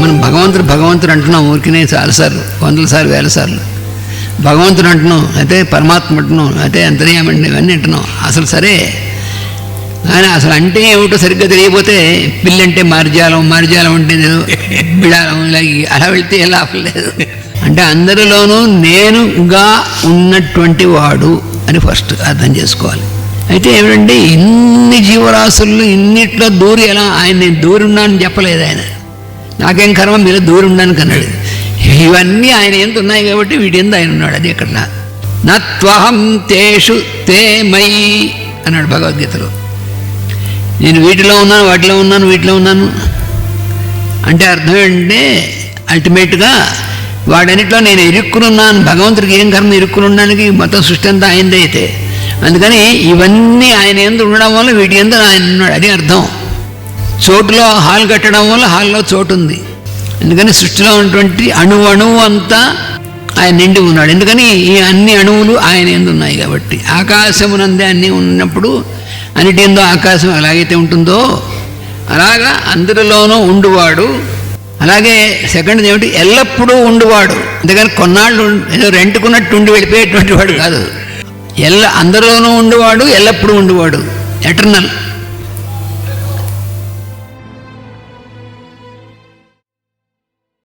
మనం భగవంతుడు భగవంతుడు అంటున్నాం ఊరికినే చాలాసార్లు వందల సార్లు వేల సార్లు. భగవంతుడు అంటున్నాం అయితే పరమాత్మ అంటున్నాం అయితే అంతర్యామండి ఇవన్నీ అంటున్నాం. అసలు సరే కానీ అసలు అంటే ఏమిటో సరిగ్గా తెలియకపోతే పిల్లంటే మార్జాలం మార్జాలం అంటే బిడాలం ఇలా అలా వెళ్తే ఏ లాభం లేదు. అంటే అందరిలోనూ నేనుగా ఉన్నటువంటి వాడు అని ఫస్ట్ అర్థం చేసుకోవాలి. అయితే ఏమిటంటే ఇన్ని జీవరాశుల్లో ఇన్నిట్లో దూరి ఎలా ఆయన నేను దూరి ఉన్నానని చెప్పలేదు ఆయన. నాకేం కర్మ మీరు దూరం ఉండడానికి అన్నాడు. ఇవన్నీ ఆయన ఎంత ఉన్నాయి కాబట్టి వీటి ఎంత ఆయన ఉన్నాడు అది ఎక్కడ నత్వహం తేషు తే మై అన్నాడు భగవద్గీతలో. నేను వీటిలో ఉన్నాను వాటిలో ఉన్నాను వీటిలో ఉన్నాను. అంటే అర్థం ఏంటంటే అల్టిమేట్గా వాడన్నిట్లో నేను ఇరుక్కునున్నాను భగవంతుడికి ఏం కర్మ ఇరుక్కునుండడానికి మొత్తం సృష్టి అంతా ఆయనదే అయితే. అందుకని ఇవన్నీ ఆయన ఎందు ఉండడం వల్ల వీటి ఎందు ఆయన ఉన్నాడు అది అర్థం. చోటులో హాల్ కట్టడం వల్ల హాల్లో చోటు ఉంది ఎందుకని సృష్టిలో ఉన్నటువంటి అణు అణువు అంతా ఆయన నిండి ఉన్నాడు. ఎందుకని ఈ అన్ని అణువులు ఆయన ఎందు ఉన్నాయి కాబట్టి. ఆకాశమునందే అన్నీ ఉన్నప్పుడు అన్నిటి ఎందో ఆకాశం ఎలాగైతే ఉంటుందో అలాగా అందరిలోనూ ఉండువాడు. అలాగే సెకండ్ ఏమిటి? ఎల్లప్పుడూ ఉండువాడు. అందుకని కొన్నాళ్ళు ఏదో రెంట్కున్నట్టు ఉండి వెళ్ళిపోయేటువంటి వాడు కాదు. ఎల్ల అందరిలోనూ ఉండువాడు ఎల్లప్పుడూ ఉండువాడు. ఎటర్నల్